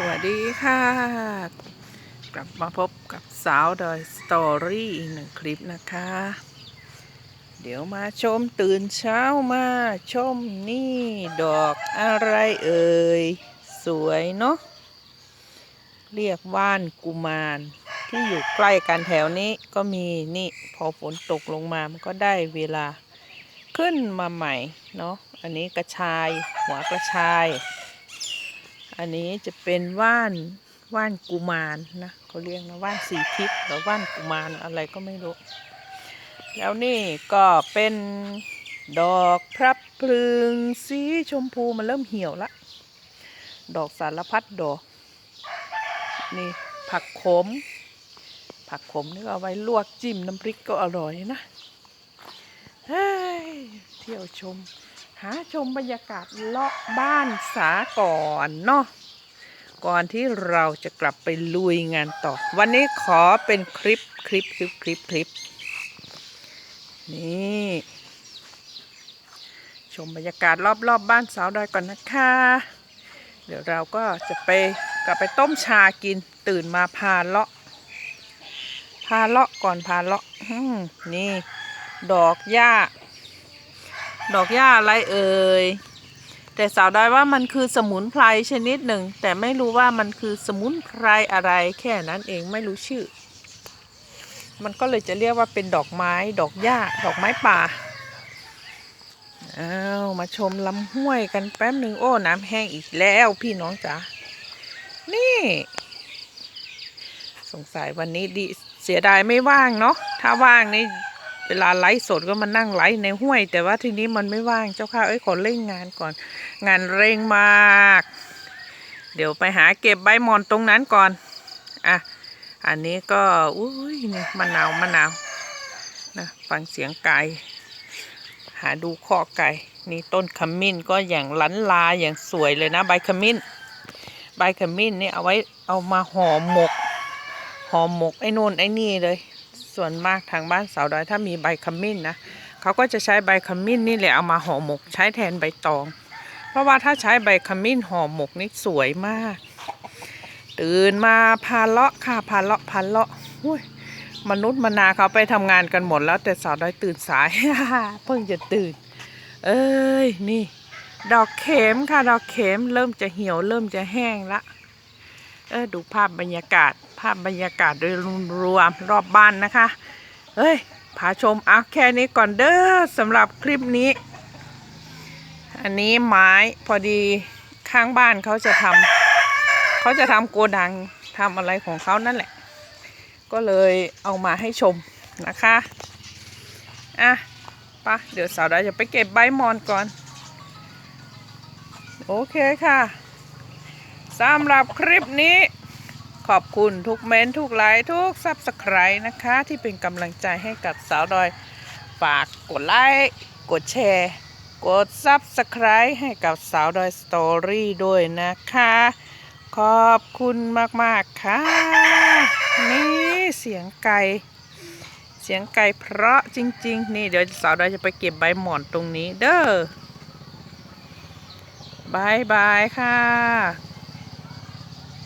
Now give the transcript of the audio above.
สวัสดีค่ะ กลับมาพบกับสาวดอยสตอรี่อีกหนึ่งคลิปนะคะ เดี๋ยวมาชมตื่นเช้ามาชมนี่ดอกอะไรเอ่ย สวยเนาะเรียกว่านกุมารที่อยู่ใกล้กันแถวนี้ก็มีนี่พอฝนตกลงมามันก็ได้เวลาขึ้นมาใหม่เนาะอันนี้กระชายหัวกระชาย อันนี้จะเป็นว่านว่านกุมารนะเขาเรียกนะว่านสีทิศหรือว่านกุมารอะไรก็ไม่รู้ แล้วนี่ก็เป็นดอกพระพลึงสีชมพูมันเริ่มเหี่ยวละ ดอกสารพัดดอก นี่ผักขม ผักขมนี่ก็เอาไว้ลวกจิ้มน้ำพริกก็อร่อยนะเฮ้ยเที่ยวชม หาชมบรรยากาศเลาะบ้านสาก่อนเนาะก่อนที่เราจะกลับไปลุยงานต่อ วันนี้ขอเป็นคลิปคลิปคลิปคลิปคลิปนี่ ชมบรรยากาศรอบๆบบ้านสาวดอยก่อนนะคะ เดี๋ยวเราก็จะไปกลับไปต้มชากินตื่นมาพาเลาะพาเลาะก่อนพาเลาะนี่ ดอกหญ้า ดอกหญ้าอะไรเอ่ยแต่สาวได้ว่ามันคือสมุนไพรชนิดหนึ่ง แต่ไม่รู้ว่ามันคือสมุนไพรอะไรแค่นั้นเองไม่รู้ชื่อ มันก็เลยจะเรียกว่าเป็นดอกไม้ ดอกหญ้า ดอกไม้ป่าอ้าวมาชมลำห้วยกันแป๊บหนึ่งโอ้น้ำแห้งอีกแล้วพี่น้องจ๋านี่ สงสัยวันนี้ดีเสียดายไม่ว่างเนาะถ้าว่างนี่ เวลาไลฟ์สดก็มานั่งไลฟ์ในห้วย แต่ว่าทีนี้มันไม่ว่างเจ้าค่ะเอ้ยขอเร่งงานก่อน งานเร่งมาก เดี๋ยวไปหาเก็บใบมอนตรงนั้นก่อนอะอันนี้ก็อุ้ยนี่มะนาวมะนาวนะฟังเสียงไก่หาดูข้อไก่นี่ต้นขมิ้นก็อย่างล้นลาอย่างสวยเลยนะ ใบขมิ้น ใบขมิ้นนี่เอาไว้เอามาห่อหมกห่อหมกไอ้นู่นไอ้นี่เลย ส่วนมากทางบ้านสาวดอยถ้ามีใบขมิ้นนะเขาก็จะใช้ใบขมิ้นนี่แหละเอามาห่อหมก ใช้แทนใบตอง เพราะว่าถ้าใช้ใบขมิ้นห่อหมกนี่สวยมาก ตื่นมาพาเลาะค่ะพาเลาะพาเลาะอุ้ยมนุษย์มนาเขาไปทำงานกันหมดแล้วแต่สาวดอยตื่นสาย เพิ่งจะตื่น เอ้ยนี่ ดอกเข็มค่ะ ดอกเข็มเริ่มจะเหี่ยวเริ่มจะแห้งละ เออดูภาพบรรยากาศ ภาพบรรยากาศโดยรวมรอบบ้านนะคะ เฮ้ยพาชมเอาแค่นี้ก่อนเด้อสำหรับคลิปนี้ อันนี้ไม้พอดีข้างบ้านเขาจะทำเขาจะทำโกดังทำอะไรของเขานั่นแหละ ก็เลยเอามาให้ชมนะคะอะปะเดี๋ยวสาวดาจะไปเก็บใบมอนก่อน โอเคค่ะ สำหรับคลิปนี้ ขอบคุณทุกเมนต์ทุกไลค์ทุกซับสไครต์นะคะ ที่เป็นกำลังใจให้กับสาวดอย ฝากกดไลค์กดแชร์ กดซับสไครต์ให้กับสาวดอยสตอรี่ด้วยนะคะ ขอบคุณมาก ๆ ค่ะ นี่เสียงไก่เสียงไก่เพราะจริง ๆ นี่เดี๋ยวสาวดอยจะไปเก็บใบหมอนตรงนี้เด้อบายบายค่ะ